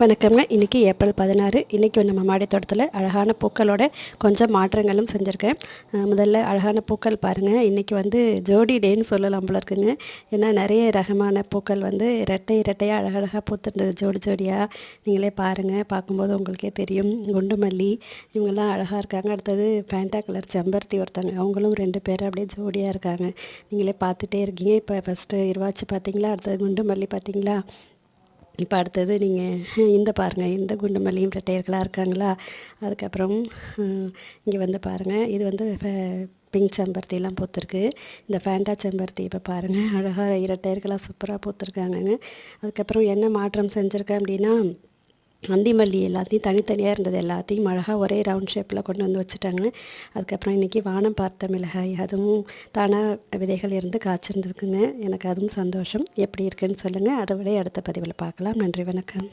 வணக்கம்ங்க. இன்றைக்கி ஏப்ரல் பதினாறு. இன்றைக்கி நம்ம மாடி தோட்டத்தில் அழகான பூக்களோட கொஞ்சம் மாற்றங்களும் செஞ்சுருக்கேன். முதல்ல அழகான பூக்கள் பாருங்கள் இன்றைக்கி வந்து ஜோடி டேன்னு சொல்லலாம் போல இருக்குங்க. ஏன்னா நிறைய ரகமான பூக்கள் வந்து இரட்டை இரட்டையாக அழகழகாக பூத்துருந்தது. ஜோடி ஜோடியாக நீங்களே பாருங்கள் பார்க்கும்போது உங்களுக்கே தெரியும். குண்டு மல்லி இவங்கெல்லாம் அழகாக இருக்காங்க. அடுத்தது பேண்டா கலர் செம்பருத்தி ஒருத்தங்க. அவங்களும் ரெண்டு பேரும் அப்படியே ஜோடியாக இருக்காங்க. நீங்களே பார்த்துட்டே இருக்கீங்க. இப்போ ஃபஸ்ட்டு இருவாச்சு பார்த்தீங்களா? அடுத்தது குண்டு மல்லி பார்த்தீங்களா? இப்போ அடுத்தது நீங்கள் இந்த பாருங்கள் இந்த குண்டு மல்லியும் ரெட்டையர்களாக இருக்காங்களா? அதுக்கப்புறம் இங்கே வந்து பாருங்கள் இது வந்து பிங்க் செம்பருத்திலாம் பூத்துருக்கு. இந்த ஃபேண்டா செம்பருத்தி இப்போ பாருங்கள் அழகாக இரட்டையர்களாக சூப்பராக பூத்துருக்காங்கங்க. அதுக்கப்புறம் என்ன மாற்றம் செஞ்சுருக்கேன் அப்படின்னா அந்தி மல்லி எல்லாத்தையும் தனித்தனியாக இருந்தது எல்லாத்தையும் அழகாக ஒரே ரவுண்ட் ஷேப்பில் கொண்டு வந்து வச்சுட்டாங்க. அதுக்கப்புறம் இன்றைக்கி வானம் பார்த்த மிளகாய் அதுவும் தானாக விதைகள் இருந்து காய்ச்சிருந்துருக்குங்க. எனக்கு அதுவும் சந்தோஷம். எப்படி இருக்குன்னு சொல்லுங்கள் அதை விட அடுத்த பதிவில் பார்க்கலாம். நன்றி வணக்கம்.